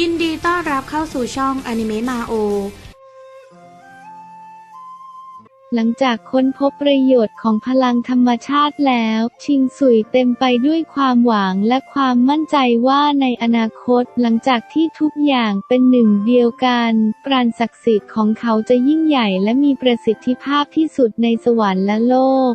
ยินดีต้อนรับเข้าสู่ช่องอนิเมะมาโอ หลังจากค้นพบประโยชน์ของพลังธรรมชาติแล้ว ชิงสุยเต็มไปด้วยความหวังและความมั่นใจว่าในอนาคตหลังจากที่ทุกอย่างเป็นหนึ่งเดียวกัน ปราณศักดิ์สิทธิ์ของเขาจะยิ่งใหญ่และมีประสิทธิภาพที่สุดในสวรรค์และโลก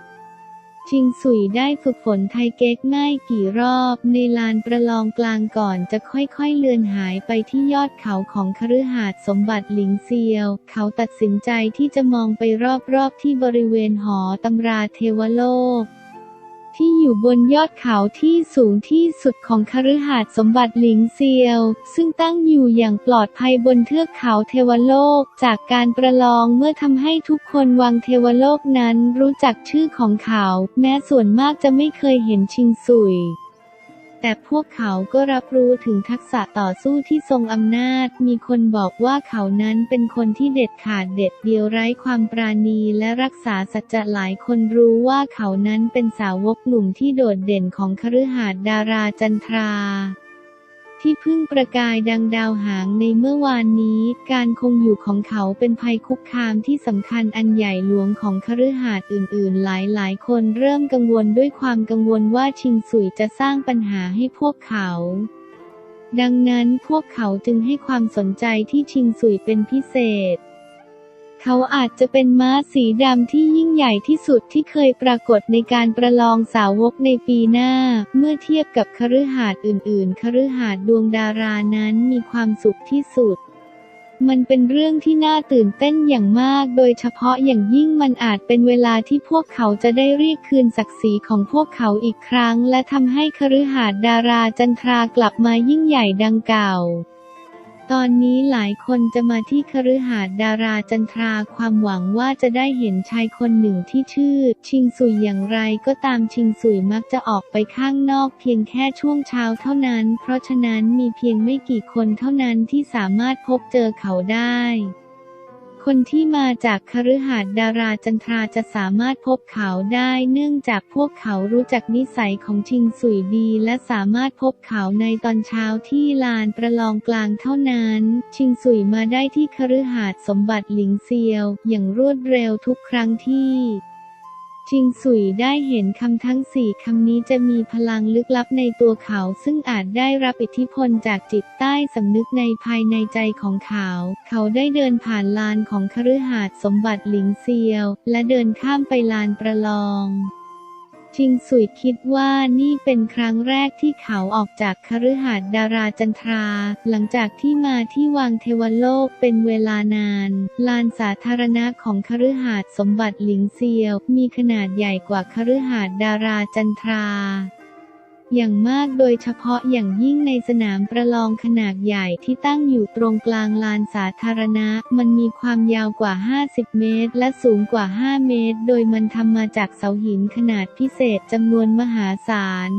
ชิงสุยได้ฝึกฝนไทเก๊กไม่กี่รอบ ในลานประลองกลางก่อนจะค่อยๆเลือนหายไปที่ยอดเขาของคฤหาสน์สมบัติหลิงเซียว เขาตัดสินใจที่จะมองไปรอบๆที่บริเวณหอตำราเทวโลก ที่อยู่บนยอดเขาที่สูงที่สุดของคฤหาสน์สมบัติหลิงเซียว ซึ่งตั้งอยู่อย่างปลอดภัยบนเทือกเขาเทวโลก จากการประลองเมื่อทำให้ทุกคนวังเทวโลกนั้นรู้จักชื่อของเขา แม้ส่วนมากจะไม่เคยเห็นชิงสุย แต่พวกเขาก็รับรู้ถึงทักษะต่อสู้ที่ทรงอำนาจ มีคนบอกว่าเขานั้นเป็นคนที่เด็ดขาดเด็ดเดียวไร้ความปราณีและรักษาสัจจะหลายคนรู้ว่าเขานั้นเป็นสาวกหนุ่มที่โดดเด่นของคฤหาสน์ดาราจันทรา ที่เพึ่งประกายดังดาวหางในเมื่อวานนี้ การคงอยู่ของเขาเป็นภัยคุกคามที่สำคัญอันใหญ่หลวงของคฤหาสน์อื่นๆ หลายๆ คนเริ่มกังวลด้วยความกังวลว่าชิงสุยจะสร้างปัญหาให้พวกเขาดังนั้นพวกเขาจึงให้ความสนใจที่ชิงสุยเป็นพิเศษ เขาอาจจะเป็นม้าสีดำที่ยิ่งใหญ่ที่สุดที่เคยปรากฏในการประลองสาวกในปีหน้า เมื่อเทียบกับคฤหาสน์อื่นๆ คฤหาสน์ดวงดารานั้นมีความสุขที่สุดมันเป็นเรื่องที่น่าตื่นเต้นอย่างมาก โดยเฉพาะอย่างยิ่งมันอาจเป็นเวลาที่พวกเขาจะได้เรียกคืนศักดิ์ศรีของพวกเขาอีกครั้ง และทำให้คฤหาสน์ดาราจันทรากลับมายิ่งใหญ่ดังเก่า ตอนนี้หลายคนจะมาที่คฤหาสน์ดาราจันทราความหวังว่าจะได้เห็นชายคนหนึ่งที่ชื่อ ชิงสุยอย่างไรก็ตามชิงสุยมักจะออกไปข้างนอกเพียงแค่ช่วงเช้าเท่านั้น เพราะฉะนั้นมีเพียงไม่กี่คนเท่านั้นที่สามารถพบเจอเขาได้ คนที่มาจากคฤหาสน์ดาราจันทราจะสามารถพบเขาได้เนื่องจากพวกเขารู้จักนิสัยของชิงสุยดี และสามารถพบเขาในตอนเช้าที่ลานประลองกลางเท่านั้น ชิงสุยมาได้ที่คฤหาสน์สมบัติหลิงเซียว อย่างรวดเร็วทุกครั้งที่ ชิงสุยได้เห็นคำทั้งสี่คำนี้จะมีพลังลึกลับในตัวเขา ซึ่งอาจได้รับอิทธิพลจากจิตใต้สำนึกในภายในใจของเขา เขาได้เดินผ่านลานของคฤหาสน์สมบัติหลิงเซียว และเดินข้ามไปลานประลอง ชิงสุยคิดว่านี่เป็นครั้งแรกที่เขาออกจากคฤหาสน์ดาราจันทรา หลังจากที่มาที่วังเทวโลกเป็นเวลานาน ลานสาธารณะของคฤหาสน์สมบัติหลิงเซียว มีขนาดใหญ่กว่าคฤหาสน์ดาราจันทรา อย่างมากโดยเฉพาะอย่างยิ่งในสนามประลองขนาดใหญ่ที่ตั้งอยู่ตรงกลางลานสาธารณะ มันมีความยาวกว่า 50 เมตร และสูงกว่า 5 เมตร โดยมันทำมาจากเสาหินขนาดพิเศษจำนวนมหาศาล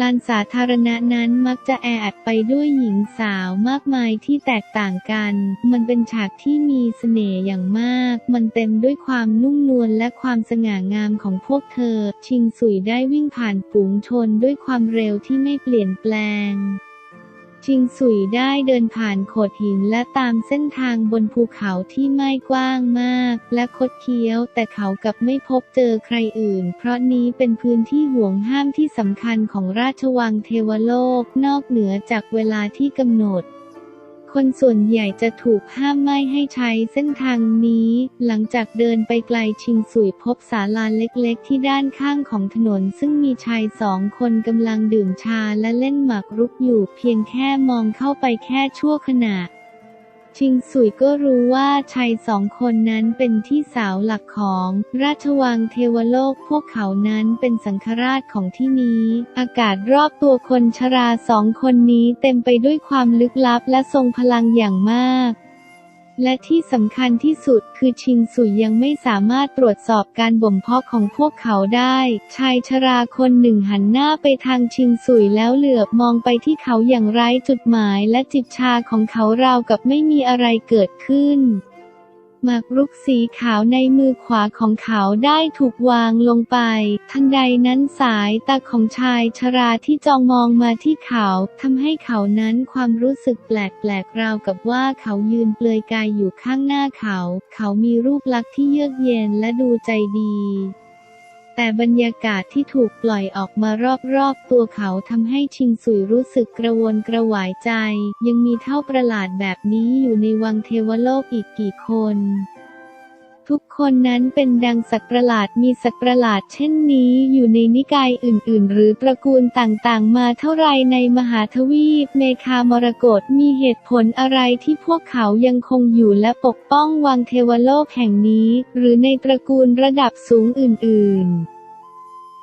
ลานสาธารณะนั้นมักจะแออัดไปด้วยหญิงสาวมากมายที่แตกต่างกัน มันเป็นฉากที่มีเสน่ห์อย่างมาก มันเต็มด้วยความนุ่มนวลและความสง่างามของพวกเธอ ชิงสุยได้วิ่งผ่านฝูงชนด้วยความเร็วที่ไม่เปลี่ยนแปลง จิงสุยได้เดินผ่านโขดหินและตามเส้นทางบนภูเขาที่ไม่กว้างมาก และคดเคี้ยว แต่เขากับไม่พบเจอใครอื่น เพราะนี้เป็นพื้นที่ห่วงห้ามที่สำคัญของราชวังเทวโลก นอกเหนือจากเวลาที่กำหนด คนส่วนใหญ่จะถูกห้ามไม่ให้ใช้เส้นทางนี้ หลังจากเดินไปไกลชิงสุยพบศาลาเล็กๆ ที่ด้านข้างของถนน ซึ่งมีชายสองคนกำลังดื่มชาและเล่นหมากรุกอยู่ เพียงแค่มองเข้าไปแค่ชั่วขณะ ชิงสุยก็รู้ว่าชายสองคนนั้นเป็นที่สาวหลักของ ราชวังเทวโลกพวกเขานั้นเป็นสังฆราชของที่นี้ อากาศรอบตัวคนชราสองคนนี้เต็มไปด้วยความลึกลับและทรงพลังอย่างมาก และที่สำคัญที่สุดคือชิงสุยยังไม่สามารถตรวจสอบการบ่มเพาะของพวกเขาได้ ชายชราคนหนึ่งหันหน้าไปทางชิงสุยแล้วเหลือบมองไปที่เขาอย่างไร้จุดหมายและจิบชาของเขาราวกับไม่มีอะไรเกิดขึ้น หมากรุกสีขาวในมือขวาของเขาได้ถูกวางลงไป ทันใดนั้นสายตาของชายชราที่จองมองมาที่เขาทำให้เขานั้นความรู้สึกแปลกๆราวกับว่าเขายืนเปลือยกายอยู่ข้างหน้าเขา เขามีรูปลักษณ์ที่เยือกเย็นและดูใจดี แต่บรรยากาศที่ถูกปล่อยออกมารอบๆตัวเขาทำให้ชิงสุยรู้สึกกระวนกระวายใจ ยังมีเท่าประหลาดแบบนี้อยู่ในวังเทวโลกอีกกี่คน ทุกคนนั้นเป็นดังสัตว์ประหลาดมีสัตว์ประหลาดเช่นนี้อยู่ในนิกายอื่น ๆ หรือตระกูลต่างๆ มาเท่าไรในมหาทวีปเมคามรกตมีเหตุผลอะไรที่พวกเขายังคงอยู่และปกป้องวังเทวโลกแห่งนี้ หรือในตระกูลระดับสูงอื่น ๆ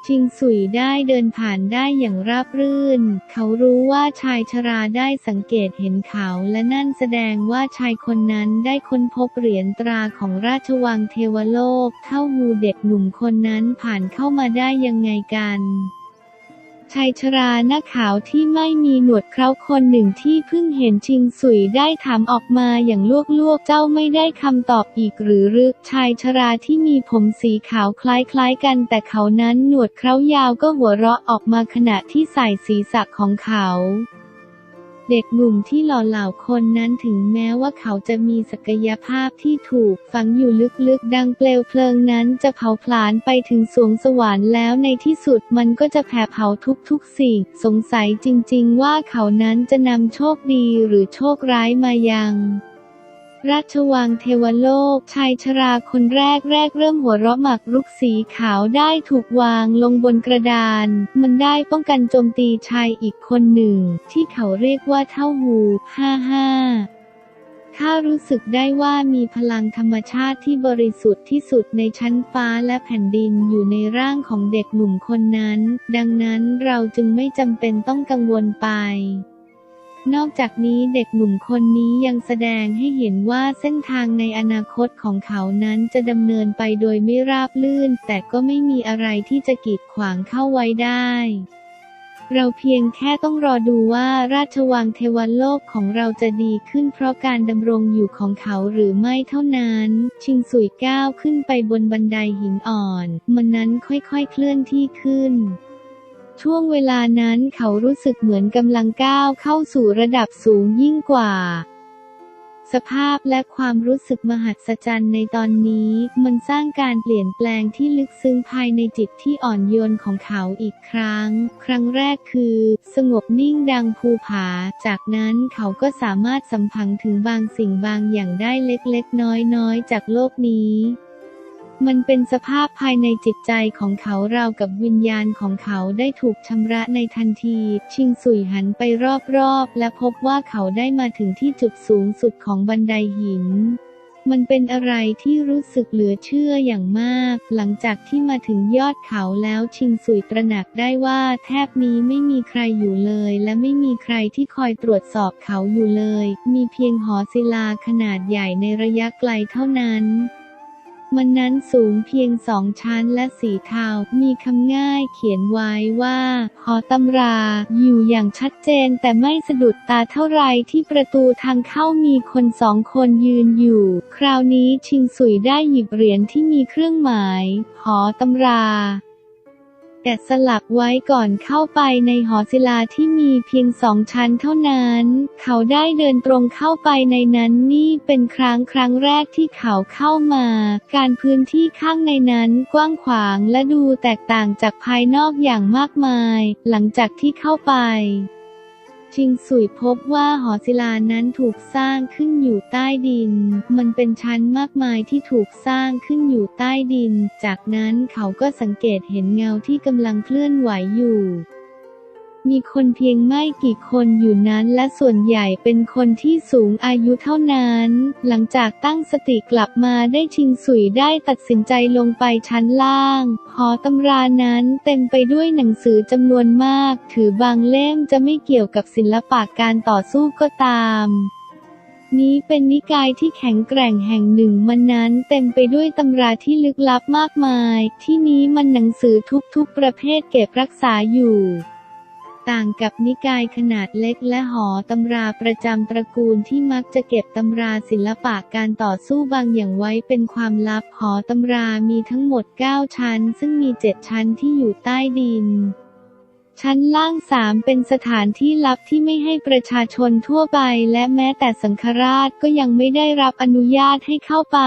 ชิงสุยได้เดินผ่านได้อย่างราบรื่น เขารู้ว่าชายชราได้สังเกตเห็นเขาและนั่นแสดงว่าชายคนนั้นได้ค้นพบเหรียญตราของราชวังเทวโลก เท่าหูเด็กหนุ่มคนนั้นผ่านเข้ามาได้ยังไงกัน ชายชราหน้าขาวที่ไม่มีหนวดเคราคนหนึ่งที่เพิ่งเห็นชิงสุยได้ถามออกมาอย่างลวกๆ เจ้าไม่ได้คำตอบอีกหรือรึชายชราที่มีผมสีขาวคล้ายๆกันแต่เขานั้นหนวดเครายาวก็หัวเราะออกมาขณะที่ใส่ศีรษะของเขา เด็กหนุ่มที่หล่อเหลาคนนั้นถึงแม้ว่าเขาจะมีศักยภาพที่ถูกฝังอยู่ลึกๆ ดังเปลวเพลิงนั้นจะเผาผลาญไปถึงสวงสวรรค์แล้วในที่สุดมันก็จะแผ่เผาทุกๆสิ่ง สงสัยจริงๆว่าเขานั้นจะนำโชคดีหรือโชคร้ายมายัง ราชวังเทวโลก ชายชราคนแรกแรกเริ่มหัวเราะหมากรุกสีขาวได้ถูกวางลงบนกระดาน มันได้ป้องกันโจมตีชายอีกคนหนึ่ง ที่เขาเรียกว่าเท่าหูห้าห้าข้ารู้สึกได้ว่ามีพลังธรรมชาติที่บริสุทธิ์ที่สุดในชั้นฟ้าและแผ่นดินอยู่ในร่างของเด็กหนุ่มคนนั้น ดังนั้นเราจึงไม่จำเป็นต้องกังวลไป นอกจากนี้เด็กหนุ่มคนนี้ยังแสดงให้เห็นว่าเส้นทางในอนาคตของเขานั้นจะดำเนินไปโดยไม่ราบลื่น แต่ก็ไม่มีอะไรที่จะกีดขวางเข้าไว้ได้เราเพียงแค่ต้องรอดูว่าราชวังเทวันโลกของเราจะดีขึ้นเพราะการดำรงอยู่ของเขาหรือไม่เท่านั้น ชิงสุยก้าวขึ้นไปบนบันไดหินอ่อน มันนั้นค่อยๆเคลื่อนที่ขึ้น ช่วงเวลานั้นเขารู้สึกเหมือนกำลังก้าวเข้าสู่ระดับสูงยิ่งกว่า สภาพและความรู้สึกมหัศจรรย์ในตอนนี้ มันสร้างการเปลี่ยนแปลงที่ลึกซึ้งภายในจิตที่อ่อนโยนของเขาอีกครั้ง ครั้งแรกคือ สงบนิ่งดังภูผา จากนั้นเขาก็สามารถสัมผัสถึงบางสิ่งบางอย่างได้เล็กๆ น้อยๆ จากโลกนี้ มันเป็นสภาพภายในจิตใจของเขาราวกับวิญญาณของเขาได้ถูกชำระในทันที ชิงสุยหันไปรอบๆ และพบว่าเขาได้มาถึงที่จุดสูงสุดของบันไดหินมันเป็นอะไรที่รู้สึกเหลือเชื่ออย่างมาก หลังจากที่มาถึงยอดเขาแล้วชิงสุยตระหนักได้ว่าแทบนี้ไม่มีใครอยู่เลย และไม่มีใครที่คอยตรวจสอบเขาอยู่เลย มีเพียงหอศิลาขนาดใหญ่ในระยะไกลเท่านั้น มันนั้นสูงเพียงสองชั้นและสีเทา มีคำง่ายเขียนไว้ว่า หอตำรา อยู่อย่างชัดเจนแต่ไม่สะดุดตาเท่าไรที่ประตูทางเข้ามีคนสองคนยืนอยู่ คราวนี้ชิงสุยได้หยิบเหรียญที่มีเครื่องหมาย หอตำรา แกะสลักไว้ก่อนเข้าไปในหอศิลาที่มีเพียงสองชั้นเท่านั้น เขาได้เดินตรงเข้าไปในนั้นนี่เป็นครั้งครั้งแรกที่เขาเข้ามา การพื้นที่ข้างในนั้นกว้างขวางและดูแตกต่างจากภายนอกอย่างมากมาย หลังจากที่เข้าไป ชิงสุยพบว่าหอศิลานั้นถูกสร้างขึ้นอยู่ใต้ดิน มันเป็นชั้นมากมายที่ถูกสร้างขึ้นอยู่ใต้ดิน จากนั้นเขาก็สังเกตเห็นเงาที่กำลังเคลื่อนไหวอยู่ มีคนเพียงไม่กี่คนอยู่นั้นและส่วนใหญ่เป็นคนที่สูงอายุเท่านั้น หลังจากตั้งสติกลับมาได้ชิงสุยได้ตัดสินใจลงไปชั้นล่าง หอตำรานั้นเต็มไปด้วยหนังสือจำนวนมาก ถือบางเล่มจะไม่เกี่ยวกับศิลปะการต่อสู้ก็ตามนี้เป็นนิกายที่แข็งแกร่งแห่งหนึ่งมันนั้นเต็มไปด้วยตำราที่ลึกลับมากมาย ที่นี้มันหนังสือทุกๆประเภทเก็บรักษาอยู่ ต่างกับนิกายขนาดเล็กและหอตำราประจำตระกูลที่มักจะเก็บตำราศิลปะการต่อสู้บางอย่างไว้เป็นความลับหอตำรามีทั้งหมด 9 ชั้น ซึ่งมี 7 ชั้นที่อยู่ใต้ดิน ชั้นล่างสามเป็นสถานที่ลับที่ไม่ให้ประชาชนทั่วไป และแม้แต่สังฆราชก็ยังไม่ได้รับอนุญาตให้เข้าไป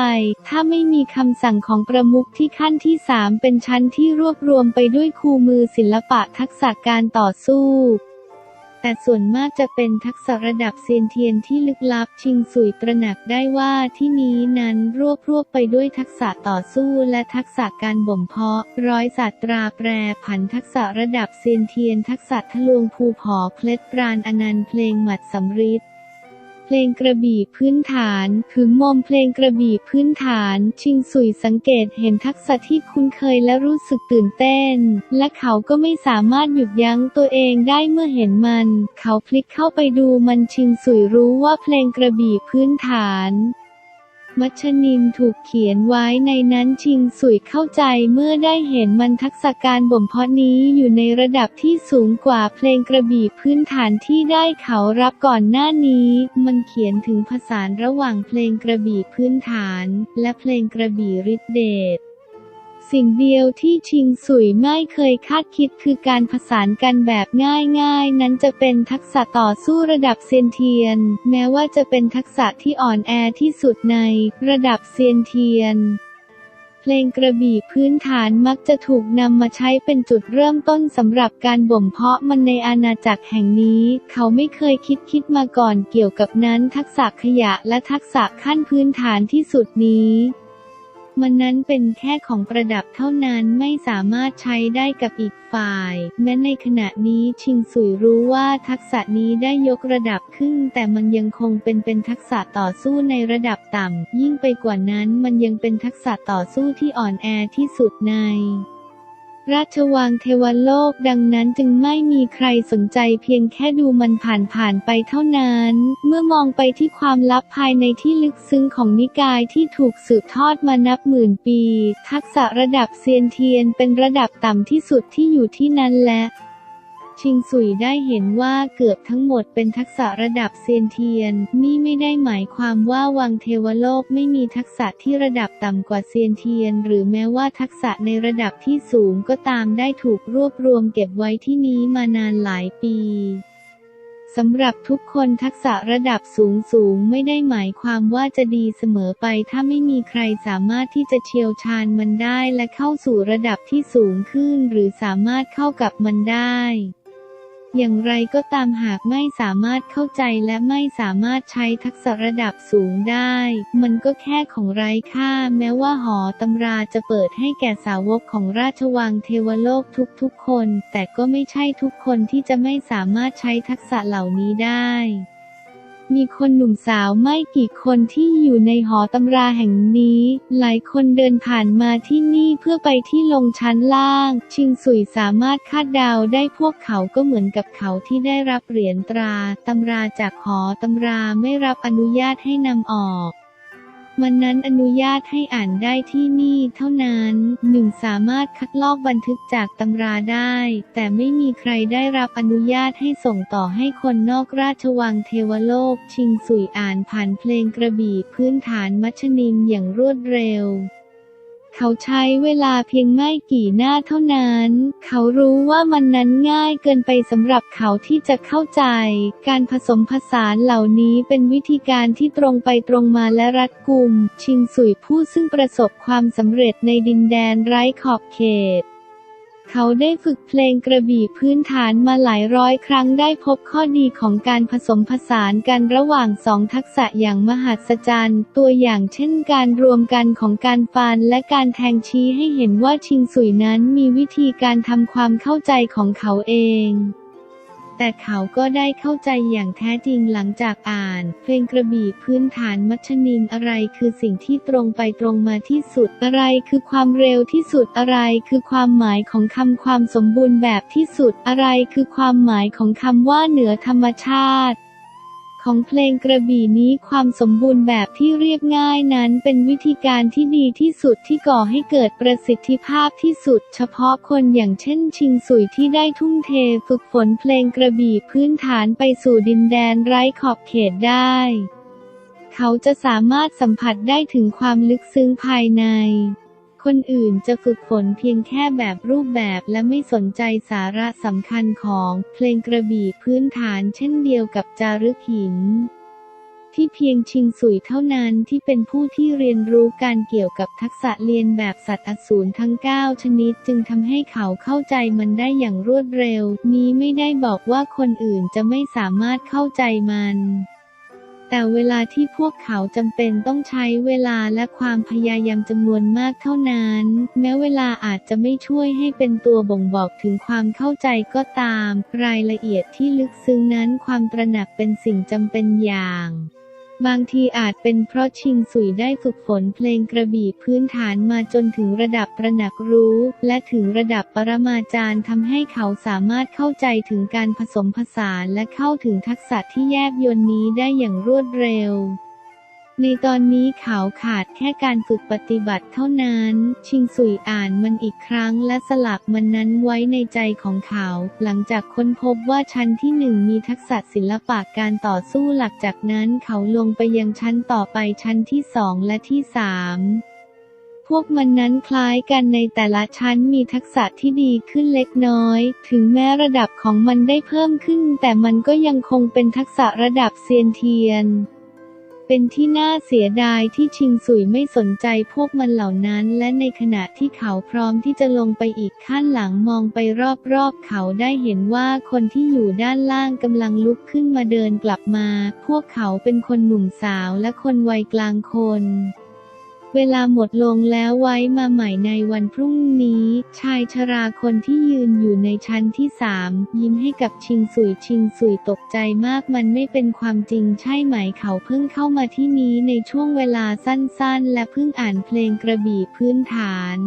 ถ้าไม่มีคำสั่งของประมุขที่ขั้นที่สามเป็นชั้นที่รวบรวมไปด้วยคู่มือศิลปะทักษะการต่อสู้ แต่ส่วนมากจะเป็นทักษะระดับเซียนเทียนที่ลึกลับชิงสุยตระหนักได้ว่าที่นี้นั้นรวบรวบไปด้วยทักษะต่อสู้และทักษะการบ่มเพาะ ร้อยศาสตราแปรผันทักษะระดับเซียนเทียน ทักษะทะลวงภูผอเคล็ดปราณอนันต์เพลงหมัดสำริด เพลงกระบี่พื้นฐานขึงมอมเพลงกระบี่พื้นฐาน ชิงสุยสังเกตเห็นทักษะที่คุ้นเคยและรู้สึกตื่นเต้น และเขาก็ไม่สามารถหยุดยั้งตัวเองได้เมื่อเห็นมัน เขาพลิกเข้าไปดูมันชิงสุยรู้ว่าเพลงกระบี่พื้นฐาน มัชนินถูกเขียนไว้ในนั้นชิงสุยเข้าใจเมื่อได้เห็นมันทักษะการบ่มเพาะนี้อยู่ในระดับที่สูงกว่าเพลงกระบี่พื้นฐานที่ได้เขารับก่อนหน้านี้ มันเขียนถึงผสานระหว่างเพลงกระบี่พื้นฐาน และเพลงกระบี่ฤทธิเดช สิ่งเดียวที่ชิงสุยไม่เคยคาดคิดคือการผสานกันแบบง่ายๆ นั้นจะเป็นทักษะต่อสู้ระดับเซียนเทียน แม้ว่าจะเป็นทักษะที่อ่อนแอที่สุดในระดับเซียนเทียนเพลงกระบี่พื้นฐานมักจะถูกนำมาใช้เป็นจุดเริ่มต้นสำหรับการบ่มเพาะมันในอาณาจักรแห่งนี้ เขาไม่เคยคิดคิดมาก่อนเกี่ยวกับนั้นทักษะขยะและทักษะขั้นพื้นฐานที่สุดนี้ มันนั้นเป็นแค่ของประดับเท่านั้นไม่สามารถใช้ได้กับอีกฝ่าย แม้ในขณะนี้ชิงสุยรู้ว่าทักษะนี้ได้ยกระดับขึ้น แต่มันยังคงเป็นเป็นทักษะต่อสู้ในระดับต่ำ ยิ่งไปกว่านั้นมันยังเป็นทักษะต่อสู้ที่อ่อนแอที่สุดใน ราชวังเทวโลกดังนั้นจึงไม่มีใครสนใจเพียงแค่ดูมันผ่านผ่านๆไปเท่านั้น เมื่อมองไปที่ความลับภายในที่ลึกซึ้งของนิกายที่ถูกสืบทอดมานับหมื่นปี ทักษะระดับเซียนเทียนเป็นระดับต่ำที่สุดที่อยู่ที่นั้นและ ชิงสุยได้เห็นว่าเกือบทั้งหมดเป็นทักษะระดับเซียนเทียน นี่ไม่ได้หมายความว่าวังเทวโลกไม่มีทักษะที่ระดับต่ำกว่าเซียนเทียน หรือแม้ว่าทักษะในระดับที่สูงก็ตามได้ถูกรวบรวมเก็บไว้ที่นี้มานานหลายปีสำหรับทุกคนทักษะระดับสูงสูงไม่ได้หมายความว่าจะดีเสมอไป ถ้าไม่มีใครสามารถที่จะเชี่ยวชาญมันได้และเข้าสู่ระดับที่สูงขึ้น หรือสามารถเข้ากับมันได้ อย่างไรก็ตามหากไม่สามารถเข้าใจและไม่สามารถใช้ทักษะระดับสูงได้ มันก็แค่ของไร้ค่า แม้ว่าหอตำราจะเปิดให้แก่สาวกของราชวังเทวโลกทุกๆคน แต่ก็ไม่ใช่ทุกคนที่จะไม่สามารถใช้ทักษะเหล่านี้ได้ มีคนหนุ่มสาวไม่กี่คนที่อยู่ในหอตำราแห่งนี้ หลายคนเดินผ่านมาที่นี่เพื่อไปที่ลงชั้นล่าง ชิงสุยสามารถคาดเดาได้พวกเขาก็เหมือนกับเขาที่ได้รับเหรียญตราตำราจากหอตำราไม่รับอนุญาตให้นำออก มันนั้นอนุญาตให้อ่านได้ที่นี่เท่านั้นหนึ่งสามารถคัดลอกบันทึกจากตำราได้ แต่ไม่มีใครได้รับอนุญาตให้ส่งต่อให้คนนอกราชวังเทวโลก ชิงสุยอ่านผ่านเพลงกระบี่พื้นฐานมัชนินอย่างรวดเร็ว เขาใช้เวลาเพียงไม่กี่หน้าเท่านั้น เขารู้ว่ามันนั้นง่ายเกินไปสำหรับเขาที่จะเข้าใจ การผสมผสานเหล่านี้เป็นวิธีการที่ตรงไปตรงมาและรัดกุม ชิงสุยผู้ซึ่งประสบความสำเร็จในดินแดนไร้ขอบเขต เขาได้ฝึกเพลงกระบี่พื้นฐานมาหลายร้อยครั้งได้พบข้อดีของการผสมผสานกันระหว่างสองทักษะอย่างมหัศจรรย์ ตัวอย่างเช่นการรวมกันของการฟานและการแทงชี้ให้เห็นว่าชิงสุยนั้นมีวิธีการทำความเข้าใจของเขาเอง แต่เขาก็ได้เข้าใจอย่างแท้จริงหลังจากอ่าน เพลงกระบี่พื้นฐานมัชนินอะไรคือสิ่งที่ตรงไปตรงมาที่สุดอะไรคือความเร็วที่สุดอะไรคือความหมายของคำความสมบูรณ์แบบที่สุดอะไรคือความหมายของคำว่าเหนือธรรมชาติ ของเพลงกระบี่นี้ความสมบูรณ์แบบที่เรียบง่ายนั้นเป็นวิธีการที่ดีที่สุดที่ก่อให้เกิดประสิทธิภาพที่สุด เฉพาะคนอย่างเช่นชิงสุยที่ได้ทุ่มเทฝึกฝนเพลงกระบี่พื้นฐานไปสู่ดินแดนไร้ขอบเขตได้ เขาจะสามารถสัมผัสได้ถึงความลึกซึ้งภายใน คนอื่นจะฝึกฝนเพียงแค่แบบรูปแบบและไม่สนใจสาระสำคัญของเพลงกระบี่พื้นฐานเช่นเดียวกับจารึกหิน ที่เพียงชิงสุยเท่านั้นที่เป็นผู้ที่เรียนรู้การเกี่ยวกับทักษะเรียนแบบสัตว์อสูรทั้ง 9 ชนิดจึงทำให้เขาเข้าใจมันได้อย่างรวดเร็ว นี้ไม่ได้บอกว่าคนอื่นจะไม่สามารถเข้าใจมัน แต่เวลาที่พวกเขาจำเป็นต้องใช้เวลาและความพยายามจำนวนมากเท่านั้น แม้เวลาอาจจะไม่ช่วยให้เป็นตัวบ่งบอกถึงความเข้าใจก็ตาม รายละเอียดที่ลึกซึ้งนั้นความตระหนักเป็นสิ่งจำเป็นอย่าง บางทีอาจเป็นเพราะชิงสุยได้ฝึกฝนเพลงกระบี่พื้นฐานมาจนถึงระดับประหนักรู้ และถึงระดับปรมาจารย์ทำให้เขาสามารถเข้าใจถึงการผสมผสานและเข้าถึงทักษะที่แยบยลนี้ได้อย่างรวดเร็ว ในตอนนี้เขาขาดแค่การฝึกปฏิบัติเท่านั้น ชิงสุยอ่านมันอีกครั้งและสลักมันนั้นไว้ในใจของเขา หลังจากค้นพบว่าชั้นที่หนึ่งมีทักษะศิลปะการต่อสู้หลักจากนั้นเขาลงไปยังชั้นต่อไปชั้นที่สองและที่สามพวกมันนั้นคล้ายกันในแต่ละชั้นมีทักษะที่ดีขึ้นเล็กน้อย ถึงแม้ระดับของมันได้เพิ่มขึ้น แต่มันก็ยังคงเป็นทักษะระดับเซียนเทียน เป็นที่น่าเสียดายที่ชิงสุยไม่สนใจพวกมันเหล่านั้น และในขณะที่เขาพร้อมที่จะลงไปอีกขั้นหลังมองไปรอบๆ เขาได้เห็นว่าคนที่อยู่ด้านล่างกำลังลุกขึ้นมาเดินกลับมา พวกเขาเป็นคนหนุ่มสาวและคนวัยกลางคน เวลาหมดลงแล้วไว้มาใหม่ในวันพรุ่งนี้ ชายชราคนที่ยืนอยู่ในชั้นที่สามยิ้มให้กับชิงสุยชิงสุยตกใจมากมันไม่เป็นความจริงใช่ไหมเขาเพิ่งเข้ามาที่นี้ในช่วงเวลาสั้นๆ และเพิ่งอ่านเพลงกระบี่พื้นฐาน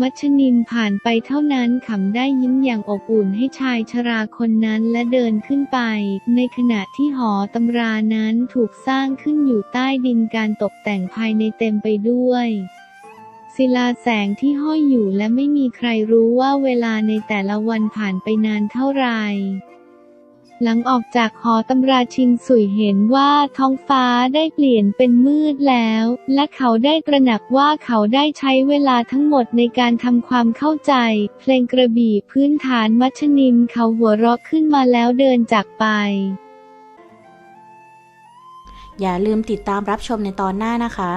มัชนินผ่านไปเท่านั้นขำได้ยิ้มอย่างอบอุ่นให้ชายชราคนนั้นและเดินขึ้นไป ในขณะที่หอตำรานั้นถูกสร้างขึ้นอยู่ใต้ดินการตกแต่งภายในเต็มไปด้วยศิลาแสงที่ห้อยอยู่และไม่มีใครรู้ว่าเวลาในแต่ละวันผ่านไปนานเท่าไหร่ หลังออกจากหอตำราชิงสุยเห็นว่าท้องฟ้าได้เปลี่ยนเป็นมืดแล้ว และเขาได้ตระหนักว่าเขาได้ใช้เวลาทั้งหมดในการทำความเข้าใจ เพลงกระบี่พื้นฐานมัชนิมเขาหัวเราะขึ้นมาแล้วเดินจากไป อย่าลืมติดตามรับชมในตอนหน้านะคะ